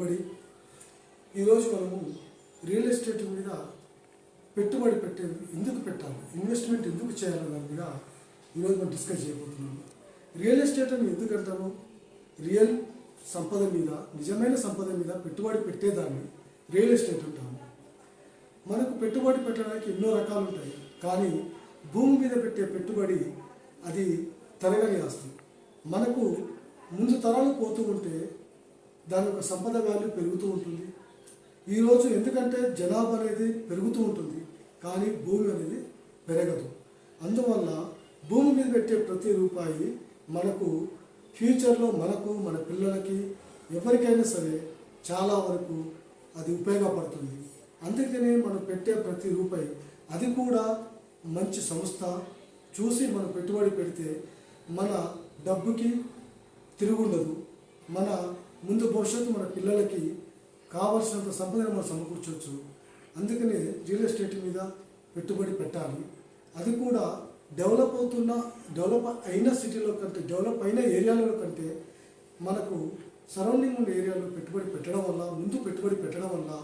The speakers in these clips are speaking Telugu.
పెట్టుబడి. ఈరోజు మనము రియల్ ఎస్టేట్ మీద పెట్టుబడి పెట్టే ఎందుకు పెట్టాలి? ఇన్వెస్ట్మెంట్ ఎందుకు చేయాలి దాని మీద ఈరోజు మనం డిస్కస్ చేయబోతున్నాము. రియల్ ఎస్టేట్ అని ఎందుకు అంటాము? రియల్ సంపద మీద నిజమైన సంపద మీద పెట్టుబడి పెట్టేదాన్ని రియల్ ఎస్టేట్ అంటాము. మనకు పెట్టుబడి పెట్టడానికి ఎన్నో రకాలు ఉంటాయి. కానీ భూమి మీద పెట్టే పెట్టుబడి అది తరగని ఆస్తి. మనకు ముందు తరాలు పోతూ ఉంటే దాని యొక్క సంపద వాల్యూ పెరుగుతూ ఉంటుంది. ఈరోజు ఎందుకంటే జనాభా అనేది పెరుగుతూ ఉంటుంది కానీ భూమి అనేది పెరగదు. అందువల్ల భూమి మీద పెట్టే ప్రతి రూపాయి మనకు ఫ్యూచర్లో మనకు మన పిల్లలకి ఎవరికైనా సరే చాలా వరకు అది ఉపయోగపడుతుంది. అందుకనే మనం పెట్టే ప్రతి రూపాయి అది కూడా మంచి సంస్థ చూసి మనం పెట్టుబడి పెడితే మన డబ్బుకి తిరుగుండదు. మన ముందు భవిష్యత్తు మన పిల్లలకి కావలసినంత సంపదను మనం సమకూర్చవచ్చు. అందుకనే రియల్ ఎస్టేట్ మీద పెట్టుబడి పెట్టాలి. అది కూడా డెవలప్ అవుతున్న డెవలప్ అయిన సిటీలో కంటే డెవలప్ అయిన ఏరియాలలో కంటే మనకు సరౌండింగ్ ఉన్న ఏరియాలో పెట్టుబడి పెట్టడం వల్ల ముందు పెట్టుబడి పెట్టడం వల్ల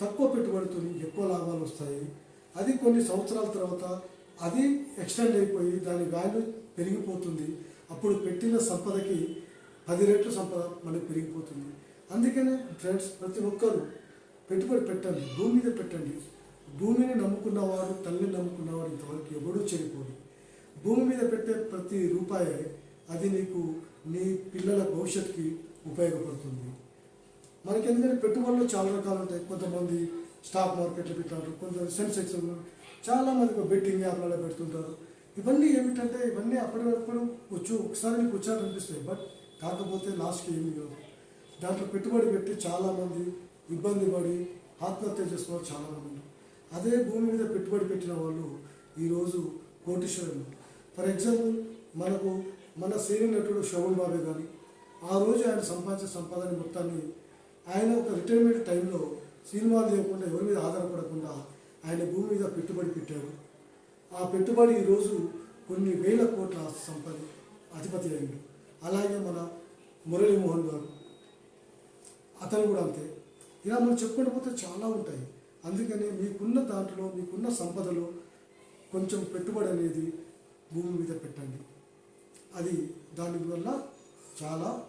తక్కువ పెట్టుబడితో ఎక్కువ లాభాలు వస్తాయి. అది కొన్ని సంవత్సరాల తర్వాత అది ఎక్స్టెండ్ అయిపోయి దాని వాల్యూ పెరిగిపోతుంది. అప్పుడు పెట్టిన సంపదకి పది రెట్లు సంపద మనకి పెరిగిపోతుంది. అందుకనే ఫ్రెండ్స్ ప్రతి ఒక్కరూ పెట్టుబడి పెట్టండి భూమి మీద పెట్టండి. భూమిని నమ్ముకున్నవాడు తల్లిని నమ్ముకున్నవాడు ఇంతవరకు ఎవడూ చెడిపోడు భూమి మీద పెట్టే ప్రతి రూపాయి అది నీకు నీ పిల్లల భవిష్యత్తుకి ఉపయోగపడుతుంది. మనకి ఎందుకంటే పెట్టుబడులు చాలా రకాలు ఉంటాయి. కొంతమంది స్టాక్ మార్కెట్లో పెట్టారు కొంత సెన్సెక్స్ చాలా మంది బెట్టింగ్ యాప్లలో పెడుతుంటారు. ఇవన్నీ ఏమిటంటే ఇవన్నీ అప్పటికప్పుడు వచ్చు. ఒకసారి నీకు అనిపిస్తాయి బట్ కాకపోతే లాస్ట్కి ఏమి కాదు. దాంట్లో పెట్టుబడి పెట్టి చాలామంది ఇబ్బంది పడి ఆత్మహత్య చేసుకున్న చాలామంది. ఉన్నారు అదే భూమి మీద పెట్టుబడి పెట్టిన వాళ్ళు ఈరోజు కోటీశ్వరులు. ఫర్ ఎగ్జాంపుల్ మనకు మన సీనియర్ నటుడు శోభన్ బాబే కానీ ఆ రోజు ఆయన సంపాదించిన సంపాదన మొత్తాన్ని ఆయన ఒక రిటైర్మెంట్ టైంలో సినిమాలు లేకుండా ఎవరి మీద ఆధారపడకుండా ఆయన భూమి మీద పెట్టుబడి పెట్టాడు ఆ పెట్టుబడి ఈరోజు కొన్ని వేల కోట్ల సంపద అధిపతి అయింది. అలాగే మన మురళీమోహన్ గారు. అతను కూడా అంతే. ఇలా మనం చెప్పుకుంటూ పోతే చాలా ఉంటాయి. అందుకని మీకున్న దాంట్లో మీకున్న సంపదలో కొంచెం పెట్టుబడి అనేది భూమి మీద పెట్టండి. అది దానివల్ల చాలా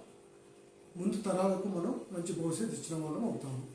ముందు తరాలకు మనం మంచి భవిష్యత్తు ఇచ్చిన వాళ్ళం అవుతాము.